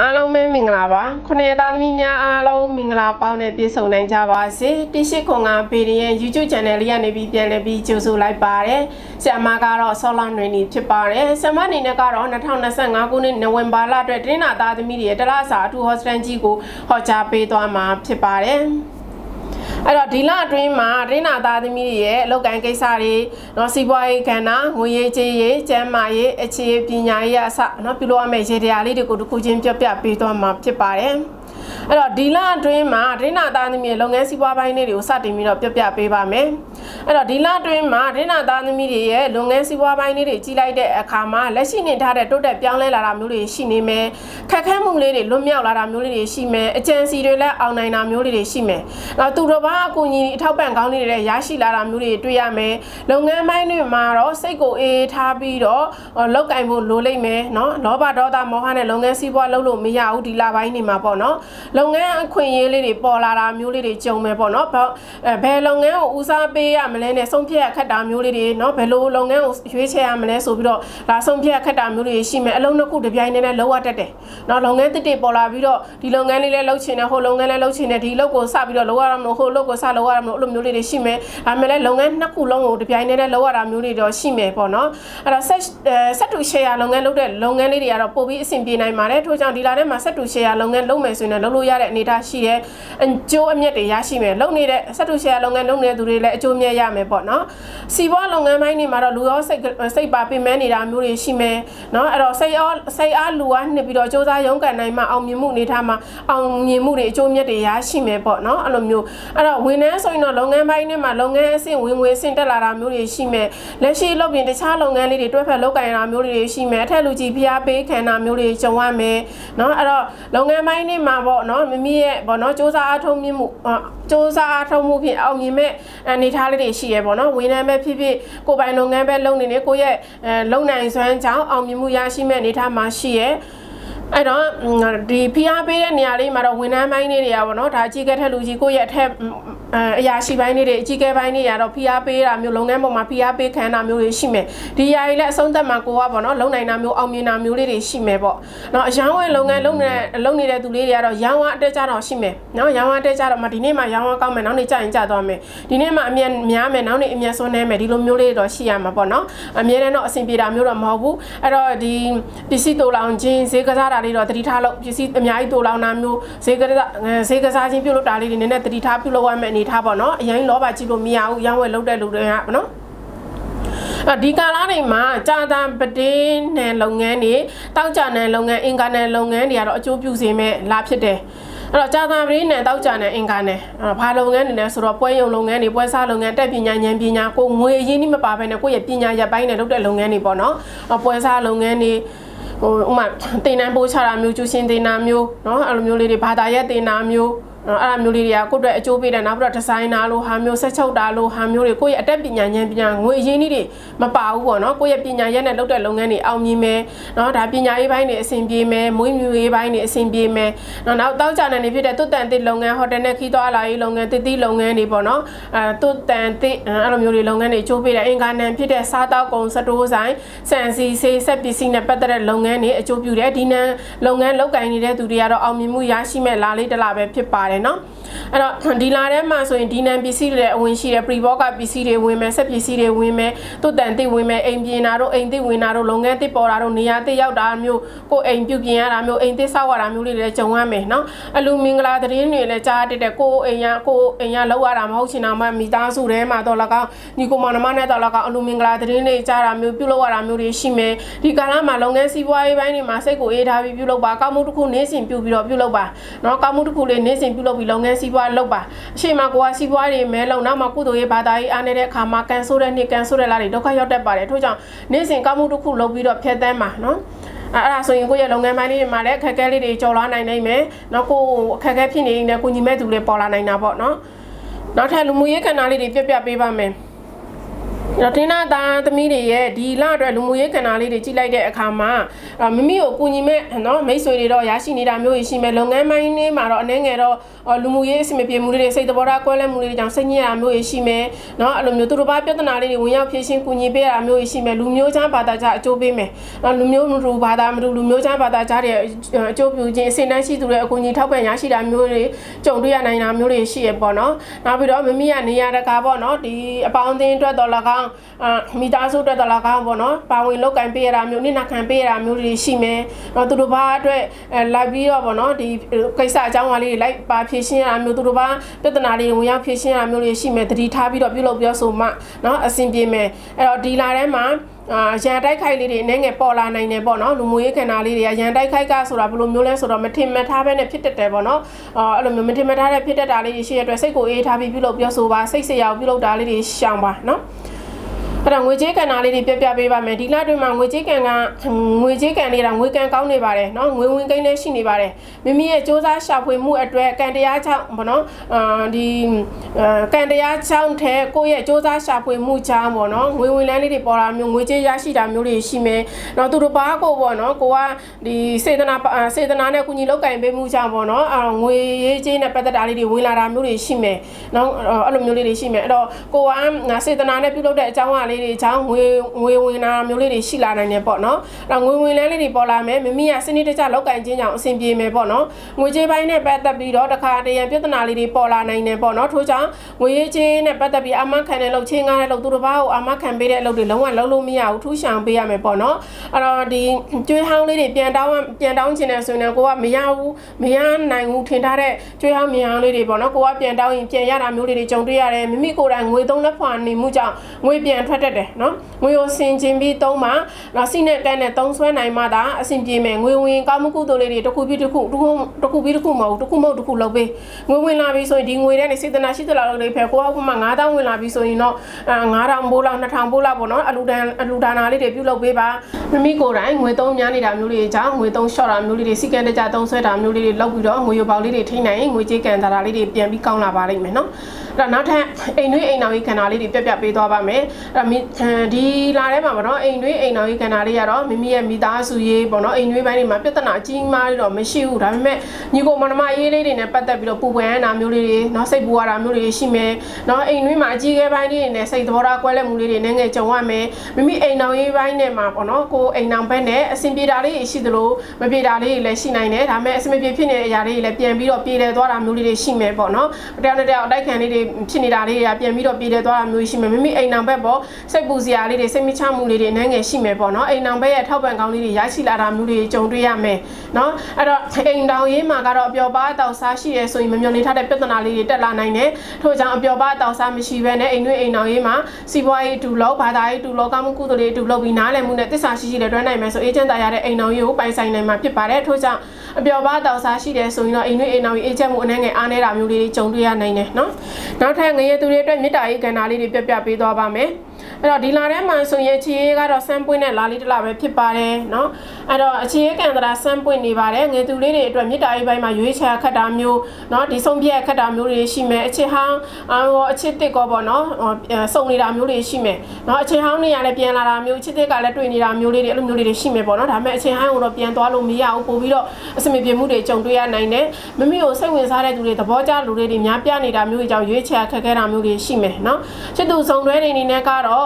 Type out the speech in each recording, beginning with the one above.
အားလုံးပဲမင်္ဂလာပါခုနှစ်သားသမီးများအားလုံးမင်္ဂလာပေါင်းနဲ့ပြည့်စုံနိုင်ကြပါစေတိရှိခွန်ကဗီဒီယံ YouTube Channel လေးကနေပြီးပြန်လည်ပြီးကြိုဆိုလိုက်ပါတယ်ဆရာမကတော့ဆောလာနွေနေဖြစ်ပါတယ်ဆရာမအနေနဲ့ကတော့2025ခုနှစ်နိုဝင်ဘာလအတွက်တင်းနာသားသမီးတွေရဲ့တလစာအထူးဟော့စတန်ကြီးကိုဟောကြားပေးသွားမှာဖြစ်ပါတယ် အဲ့တော့ဒီလအတွင်းမှာတင်းနာသားသမီးတွေရဲ့အလုပ်ကိုင်းကိစ္စတွေနော်စီးပွားရေးကဏ္ဍငွေရေးကြေးရေးကျန်းမာရေးအခြေပညာရေးအစနော်ပြုလုပ်ရမယ့်ရေတရားလေးတွေကိုတစ်ခုချင်းပြပြပေးသွားမှာဖြစ်ပါတယ် အဲ့တော့ဒီလအတွင်းမှာဒိနာသားသမီးရဲ့လုပ်ငန်းစီးပွားပိုင်းလေးတွေကိုစတင်ပြီးတော့ပြပြပေးပါမယ်။အဲ့တော့ဒီလအတွင်းမှာဒိနာသားသမီးတွေရဲ့လုပ်ငန်းစီးပွားပိုင်းလေးတွေကြီးလိုက်တဲ့အခါမှာလက်ရှိနေထားတဲ့တိုးတက်ပြောင်းလဲလာတာမျိုးတွေရှိနေမယ်။ခက်ခဲမှုလေးတွေလွတ်မြောက်လာတာမျိုးလေးတွေရှိမယ်။အကြံစီတွေလည်းအောင်နိုင်တာမျိုးလေးတွေရှိမယ်။နောက်သူတော်ဘာအကူအညီအထောက်ပံ့ကောင်းလေးတွေလည်းရရှိလာတာမျိုးတွေတွေ့ရမယ်။လုပ်ငန်းပိုင်းတွေမှာတော့စိတ်ကိုအေးထားပြီးတော့လောက်ကင်ဖို့လိုလိမ့်မယ်နော်။လောဘဒေါသမောဟနဲ့လုပ်ငန်းစီးပွားလုပ်လို့မရဘူးဒီလပိုင်းနေမှာပေါ့နော်။လုပ်ငန်းအခွင့်အရေးလေးတွေပေါ်လာတာမျိုးလေးတွေကြုံမယ်ပေါ့နော်ဘယ်လုပ်ငန်းကိုဦးစားပေးရမလဲနဲ့ဆုံးဖြတ်ရခက်တာမျိုးလေးတွေနော်ဘယ်လိုလုပ်ငန်းကိုရွေးချယ်ရမလဲဆိုပြီးတော့ဒါဆုံးဖြတ်ခက်တာမျိုးတွေရှိမယ်အလုံးတစ်ခုတစ်ပြိုင်တည်းနဲ့လောက်ရတတ်တယ်နော်လုပ်ငန်းတစ်တစ်ပေါ်လာပြီးတော့ဒီလုပ်ငန်းလေးလည်းလုပ်ချင်တယ်ဟိုလုပ်ငန်းလည်းလုပ်ချင်တယ်ဒီလုပ်ကိုစပြီးတော့လုပ်ရမှာမလို့ဟိုလုပ်ကိုစလုပ်ရမှာမလို့အဲ့လိုမျိုးလေးတွေရှိမယ်ဒါပေမဲ့လည်းလုပ်ငန်းနှစ်ခုလုံးကိုတစ်ပြိုင်တည်းနဲ့လုပ်ရတာမျိုးတွေတော့ရှိမယ်ပေါ့နော်အဲ့တော့ဆက်ဆက်တူ share လုပ်ငန်းလုပ်တဲ့လုပ်ငန်းလေးတွေကတော့ပို့ပြီးအဆင်ပြေနိုင်ပါတယ်ထို့ကြောင့်ဒီလာထဲမှာဆက်တူ share လုပ်ငန်းလုပ်မယ်ဆိုရင်လည်းလုပ်လို့ရတဲ့အနေအထားရှိတယ်အကျိုးအမြတ်တွေရရှိမယ်လုပ်နေတဲ့ဆက်တူ share လုပ်ငန်းလုပ်နေတဲ့သူတွေလည်းအကျိုးမြတ်ရမယ်ပေါ့နော်စီးပွားလုပ်ငန်းပိုင်းတွေမှာတော့လူရောစိတ်စိတ်ပါပင်ပန်းနေတာမျိုးတွေရှိမယ်နော်အဲ့တော့စိတ်အားစိတ်အားလူအားနှစ်ပြီးတော့စ조사ရုန်းကန်နိုင်မှအောင်မြင်မှုအနေထားမှာအောင်မြင်မှုတွေအကျိုးမြတ်တွေရရှိမယ်ပေါ့နော်အဲ့လိုမျိုးအဲ့တော့ဝန်ထမ်းဆိုရင်တော့လုပ်ငန်းပိုင်းတွေမှာလုပ်ငန်းအဆင့်ဝင်ငွေအဆင့်တက်လာတာမျိုးတွေရှိမယ်လက်ရှိလုပ်ပြင်တခြားလုပ်ငန်းလေးတွေတွဲဖက်လုပ်ကင်တာမျိုးတွေရှိမယ်အထက်လူကြီးဖျားပေးခံတာမျိုးတွေကြုံရမယ်နော်အဲ့တော့လုပ်ငန်းပိုင်းတွေမှာပေနော်မမီရဲ့ပေါ့နော်စ조사အားထုတ်မြင့်မှုစ조사အားထုတ်မှုဖြင့်အောင်မြင်မဲ့အနေထားလေးတွေရှိရပေါ့နော်ဝန်ထမ်းပဲဖြစ်ဖြစ်ကိုယ်ပိုင်လုပ်ငန်းပဲလုပ်နေနေကိုယ့်ရဲ့အဲလုံနိုင်စွမ်းကြောင့်အောင်မြင်မှုရရှိမဲ့အနေထားမှာရှိရဲအဲ့တော့ဒီဖိအားပေးတဲ့နေရာလေးမှာတော့ဝန်ထမ်းပိုင်းလေးတွေကပေါ့နော်ဒါအကြီးကဲထက်လူကြီးကိုယ့်ရဲ့အထက် အရာရှိပိုင်းလေးတွေအကြီးကဲပိုင်းတွေကတော့ဖိအားပေးတာမျိုးလုပ်ငန်းပေါ်မှာဖိအားပေးခံတာမျိုးတွေရှိမယ်ဒီຢာကြီးလည်းအဆုံးသက်မှာကိုကပေါ့နော်လုံနိုင်တာမျိုးအောင်မြင်တာမျိုးလေးတွေရှိမယ်ပေါ့နော်အရောင်းဝယ်လုပ်ငန်းလုပ်နေလုပ်နေတဲ့သူလေးတွေကတော့ရောင်းဝအတက်ကြတော့ရှိမယ်နော်ရောင်းဝအတက်ကြတော့မှဒီနေ့မှရောင်းဝကောင်းမယ်နောက်နေ့ကြာရင်ကြာသွားမယ်ဒီနေ့မှအမြဲများမယ်နောက်နေ့အမြဲစွန်းနေမယ်ဒီလိုမျိုးလေးတော့ရှိရမှာပေါ့နော်အမြဲတမ်းတော့အဆင်ပြေတာမျိုးတော့မဟုတ်ဘူးအဲ့တော့ဒီပစ္စည်းတူလောင်ခြင်းဈေးကစားတာလေးတော့တတိထားလို့ပစ္စည်းအများကြီးတူလောင်တာမျိုးဈေးကစားဈေးကစားခြင်းပြုတ်လို့တာလေးတွေနည်းနည်းတတိထားပြုတ်လို့ရမယ်အနေထားပေါ့နော်အရင်လောဘကြည့်လို့မရဘူးရောင်းဝယ်လုပ်တဲ့လူတွေကနော်ဒီကာလတွေမှာကြာတန်ပတင်းနယ်လုပ်ငန်းတွေတောက်ကြနယ်လုပ်ငန်းအင်္ဂါနယ်လုပ်ငန်းတွေကတော့အကျိုးပြုစေမဲ့လာဖြစ်တယ်အဲ့တော့ကြာသာပရင်းနဲ့တောက်ကြနဲ့အင်္ဂါနဲ့ဘာလုပ်ငန်းတွေလဲဆိုတော့ပွဲရုံလုပ်ငန်းတွေပွဲစားလုပ်ငန်းတက်ပညာဉာဏ်ပညာကိုငွေရင်းနှီးမပါဘဲနဲ့ကိုယ့်ရဲ့ပညာရပ်ပိုင်းနဲ့လုပ်တဲ့လုပ်ငန်းတွေပေါ့နော်ပွဲစားလုပ်ငန်းတွေဟိုဥမာတင်နန်းပိုးချတာမျိုးကျူရှင်တင်နာမျိုးเนาะအဲ့လိုမျိုးလေးတွေဘာသာရပ်တင်နာမျိုး အဲ့ဒါမျိုးလေးတွေကကိုယ့်အတွက်အကျိုးပေးတယ်နောက်ပြီးတော့ဒီဇိုင်နာလို့ဟာမျိုးဆက်ချုပ်တာလို့ဟာမျိုးတွေကိုယ့်ရဲ့အတက်ပညာဉာဏ်ပညာငွေအရင်းကြီးတွေမပါဘူးပေါ့နော်ကိုယ့်ရဲ့ပညာရက်နဲ့လုပ်တဲ့လုပ်ငန်းတွေအောင်မြင်မယ်နော်ဒါပညာရေးပိုင်းတွေအဆင်ပြေမယ်မွေးမြူရေးပိုင်းတွေအဆင်ပြေမယ်နော်နောက်တောက်ကြတဲ့နေဖြစ်တဲ့တွတ်တန်တစ်လုပ်ငန်းဟိုတယ်နဲ့ခီးသွားလာရေးလုပ်ငန်းတစ်တိလုပ်ငန်းတွေပေါ့နော်အဲတွတ်တန်တစ်အဲ့လိုမျိုးတွေလုပ်ငန်းတွေအကျိုးပေးတယ်အင်္ဂါနံဖြစ်တဲ့စားတောက်ကုန်စတိုးဆိုင်စံစီဆေးဆက်ပစ္စည်းနဲ့ပတ်သက်တဲ့လုပ်ငန်းတွေအကျိုးပြုတယ်ဒီနံလုပ်ငန်းလုပ်ကိုင်နေတဲ့သူတွေကတော့အောင်မြင်မှုရရှိမဲ့လာလေးတလားပဲဖြစ်ပါတယ်နော်အဲ့တော့ဒီလာထဲမှာဆိုရင်ဒီနံပစ္စည်းတွေလည်းအဝင်ရှိတယ် pre box ကပစ္စည်းတွေဝင်မယ်ဆက်ပစ္စည်းတွေဝင်မယ်တုတ်တန်တစ်ဝင်မယ်အိမ်ပြင်တာတို့အိမ်တစ်ဝင်တာတို့လုပ်ငန်းတစ်ပေါ်တာတို့နေရာတစ်ရောက်တာမျိုးကိုအိမ်ပြုတ်ပြင်ရတာမျိုးအိမ်တစ်ဆောက်ရတာမျိုးလေးတွေလည်းကြုံရမယ်နော်အလူမင်္ဂလာသတင်းတွေလည်းကြားတက်တဲ့ကိုအိမ်ရကိုအိမ်ရလောက်ရတာမဟုတ်ချင်တာမှမိသားစုထဲမှာတော့လကောက်ညီကိုမောင်နှမနဲ့တော့လကောက်အလူမင်္ဂလာသတင်းတွေကြားတာမျိုးပြုတ်လောက်ရတာမျိုးတွေရှိမယ်ဒီကာလမှာလုပ်ငန်းစီးပွားရေးပိုင်းတွေမှာစိတ်ကိုအေးထားပြီးပြုတ်လောက်ပါကောက်မှုတစ်ခုနင်းစင်ပြုတ်ပြီးတော့ပြုတ်လောက်ပါနော်ကောက်မှုတစ်ခုလေးနင်းစင်ပြုတ်လောက်ပြီးလုပ်ငန်းစီးပွားလုပ်ပါအရှိမကိုကစီးပွားတွေမဲလုံနောက်မှာကုသိုလ်ရေးဘာသာရေးအားနေတဲ့အခါမှာကန်ဆိုးတဲ့နှစ်ကန်ဆိုးတဲ့လားတွေဒုက္ခရောက်တတ်ပါတယ်ထို့ကြောင့်နေ့စဉ်ကောက်မှုတစ်ခုလုပ်ပြီးတော့ဖြတ်သန်းပါနော်အဲ့ဒါဆိုရင်ကိုယ့်ရဲ့လုပ်ငန်းပိုင်းလေးတွေမှာလည်းအခက်အခဲလေးတွေကြော်လွှားနိုင်နိုင်မယ်။နောက်ကိုအခက်အခဲဖြစ်နေရင်လည်းကိုညီမဲ့သူတွေပေါ်လာနိုင်တာပေါ့နော်။နောက်ထပ်လူမှုရေးကဏ္ဍလေးတွေပြပြပေးပါမယ်။ တော့တင်းနာသားသမီးတွေရဲ့ဒီလအတွက်လူမှုရေးကဏ္ဍလေးတွေကြည့်လိုက်တဲ့အခါမှာအာမိမိကိုကူညီမဲ့နော်မိတ်ဆွေတွေတော့ရရှိနေတာမျိုးရှိမယ်လုပ်ငန်းပိုင်းလေးမှာတော့အနေငယ်တော့အော်လူမှုရေးအဆင်မပြေမှုလေးတွေစိတ်တဘောထားကွဲလဲမှုလေးတွေကြောင့်စိတ်ညစ်ရမျိုးရှိမယ်နော်အဲ့လိုမျိုးသူတို့ဘာပြဿနာလေးတွေဝင်ရောက်ဖြေရှင်းကူညီပေးရတာမျိုးရှိမယ်လူမျိုးချမ်းဘာသာခြားအကျိုးပေးမယ်နော်လူမျိုးမတူဘာသာမတူလူမျိုးချမ်းဘာသာခြားတွေအကျိုးပြုခြင်းအစင်တန်းရှိသူတွေအကူအညီထောက်ပံ့ရရှိတာမျိုးတွေကြုံတွေ့ရနိုင်တာမျိုးတွေရှိရပေါ့နော်နောက်ပြီးတော့မိမိကနေရာတကာပေါ့နော်ဒီအပေါင်းအသင်းအတွက်တော့၎င်းအာမိသားစုအတွက်တော့၎င်းပေါ့နော်ပါဝင်လောက်ကင်ပေးရတာမျိုးနိနာခံပေးရတာမျိုးတွေရှိမယ်နော်သူတို့ဘာအတွက်အဲလိုက်ပြီးတော့ပေါ့နော်ဒီကိစ္စအကြောင်းအရာလေးတွေလိုက်ပါဖြေရှင်းရတာမျိုးသူတို့ဘာပြဿနာလေးတွေဝင်ရောက်ဖြေရှင်းရတာမျိုးတွေရှိမယ်တတိထားပြီးတော့ပြုလုပ်ပြောဆိုမှနော်အဆင်ပြေမယ်အဲ့တော့ဒီလာထဲမှာအာရန်တိုက်ခိုက်လေးတွေအနေငယ်ပေါ်လာနိုင်တယ်ပေါ့နော်လူမျိုးရေးခန္ဓာလေးတွေကရန်တိုက်ခိုက်ကဆိုတာဘယ်လိုမျိုးလဲဆိုတော့မထင်မှတ်ထားပဲနဲ့ဖြစ်တတ်တယ်ပေါ့နော်အာအဲ့လိုမျိုးမထင်မှတ်ထားတဲ့ဖြစ်တတ်တာလေးတွေရှိရတဲ့အတွက်စိတ်ကိုအေးထားပြီးပြုလုပ်ပြောဆိုပါစိတ်စရာကိုပြုလုပ်တာလေးတွေရှောင်ပါနော် အဲ့တော့ငွေကြေးကဏ္ဍလေးတွေပြပြပေးပါမယ်ဒီလတွင်မှာငွေကြေးကဏ္ဍကငွေကြေးကဏ္ဍတွေကငွေကံကောင်းနေပါတယ်เนาะငွေဝင်ကိန်းလည်းရှိနေပါတယ်မိမိရဲ့စ조사ရှာဖွေမှုအတွက်ကံတရားကြောင့်ဘောနော်အာဒီအာကံတရားကြောင့်တဲ့ကိုယ့်ရဲ့စ조사ရှာဖွေမှုကြောင့်ဘောနော်ငွေဝင်လန်းလေးတွေပေါ်လာမျိုးငွေကြေးရရှိတာမျိုးတွေရှိမယ်เนาะသူတို့ဘာကိုဘောနော်ကိုကဒီစေတနာအာစေတနာနဲ့ကုညီလောက်ကင်ပေးမှုကြောင့်ဘောနော်အာငွေရေးကြေးနဲ့ပတ်သက်တာလေးတွေဝင်လာတာမျိုးတွေရှိမယ်เนาะအဲ့လိုမျိုးလေးတွေရှိမယ်အဲ့တော့ကိုကစေတနာနဲ့ပြုလုပ်တဲ့အကြောင်းအရာလေး းတွေအကြောင်းငွေငွေဝင်လာမျိုးလေးတွေရှိလာနိုင်တယ်ပေါ့နော်အဲ့တော့ငွေဝင်လန်းလေးတွေပေါ်လာမယ်မိမိကစနစ်တကျလောက်ကင်ခြင်းကြောင့်အဆင်ပြေမယ်ပေါ့နော်ငွေကြေးပိုင်းနဲ့ပတ်သက်ပြီးတော့တခါတရံပြဿနာလေးတွေပေါ်လာနိုင်တယ်ပေါ့နော်ထို့ကြောင့်ငွေရေးကြေးနဲ့ပတ်သက်ပြီးအမခံတဲ့လုပ်ချင်းကားတဲ့လုပ်သူတစ်ပါးကိုအမခံပေးတဲ့အလုပ်တွေလုံးဝလုပ်လို့မရဘူးထူးရှောင်ပေးရမယ်ပေါ့နော်အဲ့တော့ဒီကျွေးဟောင်းလေးတွေပြန်တောင်းပြန်တောင်းခြင်းနဲ့ဆိုရင်ကိုကမရဘူးမရနိုင်ဘူးထင်ထားတဲ့ကျွေးဟောင်းမြန်ဟောင်းလေးတွေပေါ့နော်ကိုကပြန်တောင်းရင်ပြန်ရတာမျိုးလေးတွေကြုံတွေ့ရတယ်မိမိကိုယ်တိုင်ငွေသုံးလက်ဖွာနေမှုကြောင့်ငွေပြန်ထွက်တတ်တယ်နော်ငွေကိုဆင်ခြင်းပြီးသုံးမှတော့စိနဲ့ကန်းနဲ့သုံးဆွဲနိုင်မှသာအဆင်ပြေမယ်ငွေဝင်ကောင်းမှုကုသိုလ်လေးတွေတစ်ခုပြီးတစ်ခုတစ်ခုတစ်ခုပြီးတစ်ခုမဟုတ်တစ်ခုမဟုတ်တစ်ခုလုပ်ပေးငွေဝင်လာပြီဆိုရင်ဒီငွေထဲနေစေတနာရှိသလားလို့လေးဖယ်ကိုကဥပမာ9000ဝင်လာပြီဆိုရင်တော့9000ဘိုးလောက်2000ဘိုးလောက်ပေါ့နော်အလူတန်အလူဒါနာလေးတွေပြုလုပ်ပေးပါမိမိကိုယ်တိုင်ငွေသုံးများနေတာမျိုးလေးတွေကြောင့်ငွေသုံးရှော့တာမျိုးလေးတွေစီကံတကြသုံးဆွဲတာမျိုးလေးတွေလုပ်ပြီးတော့ငွေရပေါက်လေးတွေထိနိုင်ငွေကြေးကန်တာလေးတွေပြန်ပြီးကောင်းလာပါလိမ့်မယ်နော် အဲ့တော့နောက်ထပ်အိမ်တွင်းအိမ်တော်ကြီးခန္ဓာလေးတွေပြပြပေးသွားပါမယ်အဲ့တော့ဒီလာထဲမှာပေါ့နော်အိမ်တွင်းအိမ်တော်ကြီးခန္ဓာလေးကတော့မိမိရဲ့မိသားစုရေးပေါ့နော်အိမ်တွင်းပိုင်းတွေမှာပြဿနာအကြီးမားတော့မရှိဘူးဒါပေမဲ့ညီကိုမနမရေးလေးတွေနဲ့ပတ်သက်ပြီးတော့ပူပန်ရတာမျိုးလေးတွေနော်စိတ်ပူရတာမျိုးတွေရှိမယ်နော်အိမ်တွင်းမှာအကြီးခဲပိုင်းလေးတွေနဲ့စိတ်သဘောထားကွဲလက်မှုလေးတွေနဲ့ငယ်ကြုံရမယ်မိမိအိမ်တော်ရေးပိုင်းနဲ့မှာပေါ့နော်ကိုအိမ်တော်ဘက်နဲ့အဆင်ပြေတာလေးရှိသလိုမပြေတာလေးတွေလည်းရှိနိုင်တယ်ဒါပေမဲ့အဆင်မပြေဖြစ်နေတဲ့အရာလေးတွေလည်းပြန်ပြီးတော့ပြေလည်သွားတာမျိုးလေးတွေရှိမယ်ပေါ့နော်တယောက်နဲ့တယောက်အတိုက်ခံလေးတွေဖြစ်နေတာလေးတွေကပြန်ပြီးတော့ပြေလည်သွားတာမျိုးရှိမယ်မိမိအိမ်တော်ဘက်ပေါ့စိတ်ပူစရာလေးတွေစိတ်မချမှုလေးတွေနဲ့ငယ်ရှိမယ်ပေါ့နော်အိမ်တော်ဘက်ရဲ့ထောက်ပံ့ကောင်းလေးတွေရရှိလာတာမျိုးတွေကြုံတွေ့ရမယ်နော်အဲ့တော့အိမ်တော်ရေးမှာကတော့အပျော်ပါတောက်စားရှိရဲဆိုရင်မမျောနေထားတဲ့ပြဿနာလေးတွေတက်လာနိုင်တယ်ထို့ကြောင့်အပျော်ပါတောက်စားမရှိဘဲနဲ့အိမ်တွင်းအိမ်တော်ရေးမှာစီးပွားရေးတူလောက်ဘာသာရေးတူလောက်ကောင်းမှုကုသိုလ်တွေတူလောက်ပြီးနားလည်မှုနဲ့တစ္ဆာရှိရှိနဲ့တွန်းနိုင်မယ်ဆိုအေဂျင့်တာရတဲ့အိမ်တော်ရေးကိုပိုင်ဆိုင်နိုင်မှာဖြစ်ပါတယ်ထို့ကြောင့်အပျော်ပါတောက်စားရှိတယ်ဆိုရင်တော့အိမ်တွင်းအိမ်တော်ရေးအေဂျင့်မှုအနေငယ်အားနေတာမျိုးလေးတွေကြုံတွေ့ရနိုင်တယ်နော်နောက်ထပ်ငရေသူတွေအတွက်မေတ္တာရေးကဏ္ဍလေးတွေပြပြပေးသွားပါမယ် အဲ့တော့ဒီလာထဲမှာဆိုရင်အခြေရေးကတော့စမ်းပွင့်တဲ့လာလေးတစ်လပဲဖြစ်ပါတယ်เนาะအဲ့တော့အခြေရေးကံတရာစမ်းပွင့်နေပါတယ်ငွေသူလေးတွေအတွက်မြေတားရေးပိုင်းမှာရွေးချယ်ခတ်တာမျိုးเนาะဒီဆုံးပြက်ခတ်တာမျိုးတွေရှိမယ်အခြေဟောင်းအော်အခြေတစ်ကောပေါ့เนาะစုံနေတာမျိုးတွေရှိမယ်เนาะအခြေဟောင်းနေရလည်းပြန်လာတာမျိုးအခြေတစ်ကလည်းတွေ့နေတာမျိုးလေးတွေအဲ့လိုမျိုးလေးတွေရှိမယ်ပေါ့เนาะဒါပေမဲ့အခြေဟောင်းကိုတော့ပြန်သွားလို့မရဘူးပို့ပြီးတော့အစမပြေမှုတွေကြုံတွေ့ရနိုင်တယ်မိမိကိုစိတ်ဝင်စားတဲ့သူတွေသဘောကျလူတွေတွေများပြနေတာမျိုးတွေကြောင့်ရွေးချယ်ခက်ခဲတာမျိုးတွေရှိမယ်เนาะချစ်သူဆောင်တွဲတွေအနေနဲ့ကတော့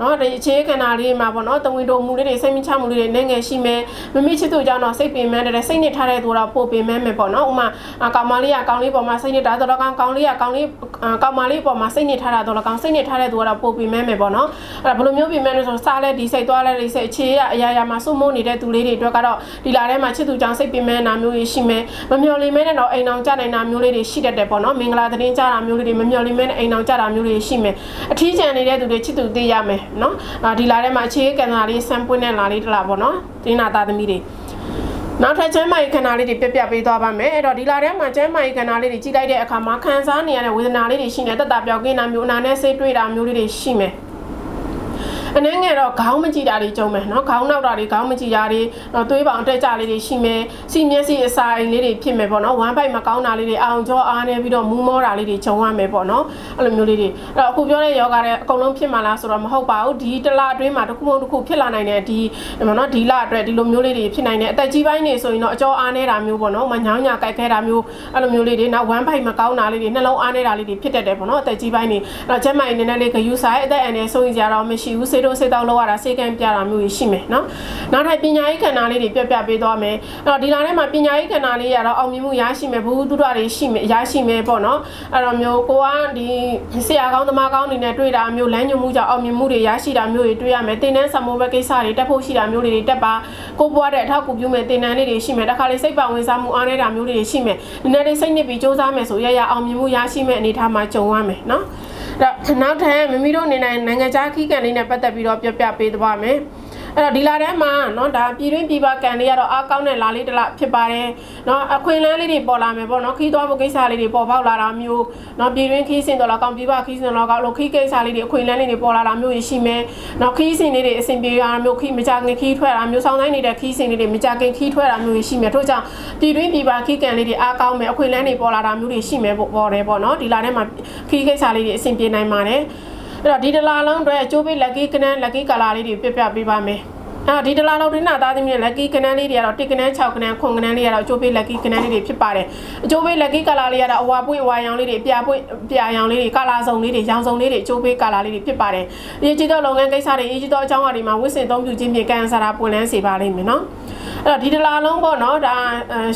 နော်ဒီအခြေခံနာလေးမှာပေါ့နော်တဝင်းတုံမှုလေးတွေစိတ်မချမှုလေးတွေနိုင်ငံရှိမယ်မမိချစ်သူကြောင့်တော့စိတ်ပင်မန်းတယ်စိတ်နစ်ထားတဲ့သူတော့ပိုပင်မန်းမယ်ပေါ့နော်ဥမာကောင်မလေးကကောင်လေးပေါ်မှာစိတ်နစ်တာတော့ကောင်ကောင်လေးကကောင်လေးကောင်မလေးပေါ်မှာစိတ်နစ်ထားတာတော့ကောင်စိတ်နစ်ထားတဲ့သူကတော့ပိုပင်မန်းမယ်ပေါ့နော်အဲ့ဒါဘယ်လိုမျိုးပင်မန်းလဲဆိုစားလဲဒီစိတ်သွားလဲဒီစိတ်အခြေရအရာရာမှာစုမုံနေတဲ့သူလေးတွေအတွက်ကတော့ဒီလာထဲမှာချစ်သူကြောင့်စိတ်ပင်မန်းတာမျိုးတွေရှိမယ်မမျော်လင့်မဲနဲ့တော့အိမ်အောင်ကြနိုင်တာမျိုးလေးတွေရှိတတ်တယ်ပေါ့နော်မင်္ဂလာသတင်းကြတာမျိုးလေးတွေမမျော်လင့်မဲနဲ့အိမ်အောင်ကြတာမျိုးတွေရှိမယ်အထီးကျန်နေတဲ့သူတွေချစ်သူသိရမယ်နော်ဒီလာထဲမှာအခြေကဏ္ဍလေးစမ်းပွင့်တဲ့လာလေးတလားပေါ့နော်တင်းနာသားသမီးတွေနောက်ထပ်ကျမ်းမာရေးခန္ဓာလေးတွေပြပြပေးသွားပါမယ်အဲ့တော့ဒီလာထဲမှာကျမ်းမာရေးခန္ဓာလေးတွေကြီးလိုက်တဲ့အခါမှာခံစားနေရတဲ့ဝေဒနာလေးတွေရှိနေတက်တာပြောက်ကင်းတာမျိုးအနာနဲ့ဆေးတွေ့တာမျိုးလေးတွေရှိမယ် အနှဲငယ်တော့ခေါင်းမကြည့်တာတွေကြုံမယ်နော်ခေါင်းနောက်တာတွေခေါင်းမကြည့်တာတွေနော်သွေးပေါင်တက်ကြလေးတွေရှိမယ်စီမျက်စိအစာအိမ်လေးတွေဖြစ်မယ်ပေါ့နော်ဝမ်းပိုက်မကောင်းတာလေးတွေအောင်ကြောအားနေပြီးတော့မူးမောတာလေးတွေကြုံရမယ်ပေါ့နော်အဲ့လိုမျိုးလေးတွေအဲ့တော့အခုပြောတဲ့ယောဂတဲ့အကုန်လုံးဖြစ်မှာလားဆိုတော့မဟုတ်ပါဘူးဒီတစ်လအတွင်းမှာတစ်ခုမဟုတ်တစ်ခုဖြစ်လာနိုင်တဲ့ဒီနော်ဒီလအတွက်ဒီလိုမျိုးလေးတွေဖြစ်နိုင်တဲ့အသက်ကြီးပိုင်းနေဆိုရင်တော့အကြောအားနေတာမျိုးပေါ့နော်မညောင်းညာကြိုက်ခဲတာမျိုးအဲ့လိုမျိုးလေးတွေနောက်ဝမ်းပိုက်မကောင်းတာလေးတွေနှလုံးအားနေတာလေးတွေဖြစ်တတ်တယ်ပေါ့နော်အသက်ကြီးပိုင်းနေအဲ့တော့ကျန်းမာရေးနည်းနည်းလေးဂယူဆိုင်အသက်အန္တရာယ်ဆိုရင်ကြတော့မရှိဘူးစေတို့စေတောက်လောက်ရတာစေကံပြတာမျိုးကြီးရှိမယ်နော်နောက်ထပ်ပညာရေးကဏ္ဍလေးတွေပြပြပေးသွားမယ်အဲ့တော့ဒီလာထဲမှာပညာရေးကဏ္ဍလေးရတော့အောင်မြင်မှုရရှိမယ်ဘူးတုဒ္ဒတွေရှိမယ်ရရှိမယ်ပေါ့နော်အဲ့တော့မျိုးကိုကဒီဆရာကောင်းသမားကောင်းတွေနဲ့တွေ့တာမျိုးလမ်းညွှန်မှုကြောင့်အောင်မြင်မှုတွေရရှိတာမျိုးတွေတွေ့ရမယ်တင်တန်းဆံမိုးပဲကိစ္စတွေတက်ဖို့ရှိတာမျိုးတွေတက်ပါကိုပွားတဲ့အထောက်အကူပြုမယ်တင်တန်းလေးတွေရှိမယ်တခါလေစိတ်ပါဝင်စားမှုအားနေတာမျိုးတွေရှိမယ်နည်းနည်းလေးစိတ်နစ်ပြီးစူးစမ်းမယ်ဆိုရရအောင်မြင်မှုရရှိမယ်အနေထားမှာကြုံရမယ်နော် အဲ့တော့နောက်ထပ်မမီတို့အနေနဲ့နိုင်ငံခြားခီးကန်လေးနဲ့ပတ်သက်ပြီးတော့ပြောပြပေးသွားမယ် အဲ့တော့ဒီလာထဲမှာเนาะဒါပြည်တွင်းပြည်ပကန်လေးကတော့အားကောင်းတဲ့လာလေးတစ်လဖြစ်ပါတယ်เนาะအခွင့်အလမ်းလေးတွေပေါ်လာမယ်ပေါ့เนาะခီးသွားဖို့ကိစ္စလေးတွေပေါ်ပေါက်လာတာမျိုးเนาะပြည်တွင်းခီးစင်တော်လောက်ကောင်းပြည်ပခီးစင်တော်လောက်ကောင်းလို့ခီးကိစ္စလေးတွေအခွင့်အလမ်းလေးတွေပေါ်လာတာမျိုးရှိမယ်เนาะခီးစင်လေးတွေအဆင်ပြေရတာမျိုးခီးမကြခင်ခီးထွက်တာမျိုးဆောင်းတိုင်းနေတဲ့ခီးစင်လေးတွေမကြခင်ခီးထွက်တာမျိုးရှိမယ်ထို့ကြောင့်ပြည်တွင်းပြည်ပခီးကန်လေးတွေအားကောင်းမယ်အခွင့်အလမ်းတွေပေါ်လာတာမျိုးတွေရှိမယ်ပေါ့ပေါ်တယ်ပေါ့เนาะဒီလာထဲမှာခီးကိစ္စလေးတွေအဆင်ပြေနိုင်ပါတယ် အဲ့တော့ဒီတလာလုံးအတွက်အကျိုးပေး lucky ကနန်း lucky color လေးတွေပြပြပေးပါမယ်အဲ့တော့ဒီတလားလောက်တွင်းနာသားသမီးရဲ့ lucky ကနန်းလေးတွေကတော့တစ်ကနန်း6ကနန်း9ကနန်းလေးကတော့အကျိုးပေး lucky ကနန်းလေးတွေဖြစ်ပါတယ်အကျိုးပေး lucky color လေးကတော့အဝါပွင့်အဝါရောင်လေးတွေပြပွင့်ပြရောင်လေးတွေ color စုံလေးတွေရောင်စုံလေးတွေအကျိုးပေး color လေးတွေဖြစ်ပါတယ်အရေးကြီးသောလုပ်ငန်းကိစ္စတွေအရေးကြီးသောအကြောင်းအရာတွေမှာဝစ်စင်သုံးပြုခြင်းဖြင့်ကန်ဆာတာပွင့်လန်းစေပါလိမ့်မယ်နော် အဲ့တော့ဒီတလားလုံးပေါ့နော်ဒါ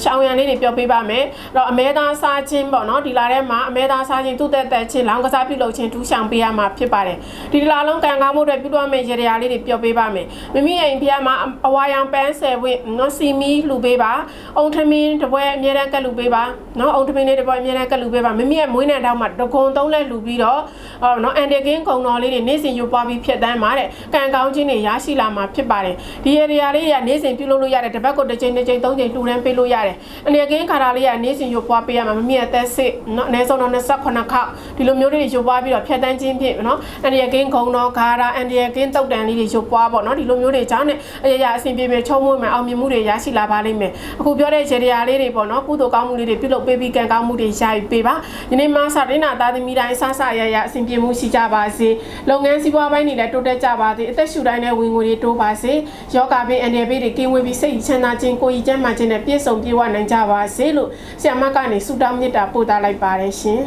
ရှောင်းရံလေးတွေပြောပေးပါမယ်အဲ့တော့အမဲသားစားခြင်းပေါ့နော်ဒီလာထဲမှာအမဲသားစားခြင်းသူ့တက်တက်ခြင်းလောင်းကစားပြုလုပ်ခြင်းတူးရှောင်ပေးရမှာဖြစ်ပါတယ်ဒီတလားလုံးကံကောင်းမှုတွေပြုလုပ်မယ့်ရေရာလေးတွေပြောပေးပါမယ်မိမိအိမ်ဖျားမှာအဝါရောင်ပန်းဆယ်ဝင့်နော်စီမီလှူပေးပါအုံထမင်းတပွဲအမြဲတမ်းကတ်လှူပေးပါနော်အုံထမင်းလေးတပွဲအမြဲတမ်းကတ်လှူပေးပါမိမိရဲ့မွေးနေ့တောက်မှာတကုံသုံးလက်လှူပြီးတော့အော်နော်အန်တီကင်းကုံတော်လေးတွေနေ့စဉ်ယူပွားပြီးဖြတ်တန်းပါတဲ့ကံကောင်းခြင်းတွေရရှိလာမှာဖြစ်ပါတယ်ဒီရေရာလေးတွေကနေ့စဉ်ပြုလုပ်လို့ရတယ်တစ်ပတ်ကိုတစ်ချိန်တစ်ချိန်သုံးချိန်လှူဒန်းပေးလို့ရတယ်အန်တီကင်းခါတာလေးကနေ့စဉ်ယူပွားပေးရမှာမမိရဲ့သက်စစ်နော်အနည်းဆုံးတော့28ခေါက်ဒီလိုမျိုးလေးတွေယူပွားပြီးတော့ဖြတ်တန်းခြင်းဖြင့်နော်အန်တီကင်းကုံတော်ခါတာအန်တီကင်းတုတ်တန်လေးတွေယူပွားပေါ့နော်ဒီလိုမျိုးတွေကြောင့်နဲ့အရာရာအဆင်ပြေပြေချုံးမွေးမယ်အောင်မြင်မှုတွေရရှိလာပါလိမ့်မယ်အခုပြောတဲ့ရေရာလေးတွေပေါ့နော်ကုသိုလ်ကောင်းမှုလေးတွေပြုလုပ်ပေးပြီးကံကောင်းမှုတွေရယူပေးပါဒီနေ့မှစတင်တာသားသမီးတိုင်းဆဆရရအဆင်ပြေမှုရှိကြပါစေလုပ်ငန်းစီးပွားပိုင်းတွေလည်းတိုးတက်ကြပါစေအသက်ရှူတိုင်းနဲ့ဝင်ငွေတွေတိုးပါစေယောဂဘေးအန္တရာယ်ဘေးတွေကင်းဝေးပြီးစိတ်ချမ်းသာခြင်းကိုယ်ရည်ကျန်းမာခြင်းနဲ့ပြည့်စုံပြေဝနိုင်ကြပါစေလို့ဆရာမကနေဆုတောင်းမေတ္တာပို့သလိုက်ပါတယ်ရှင်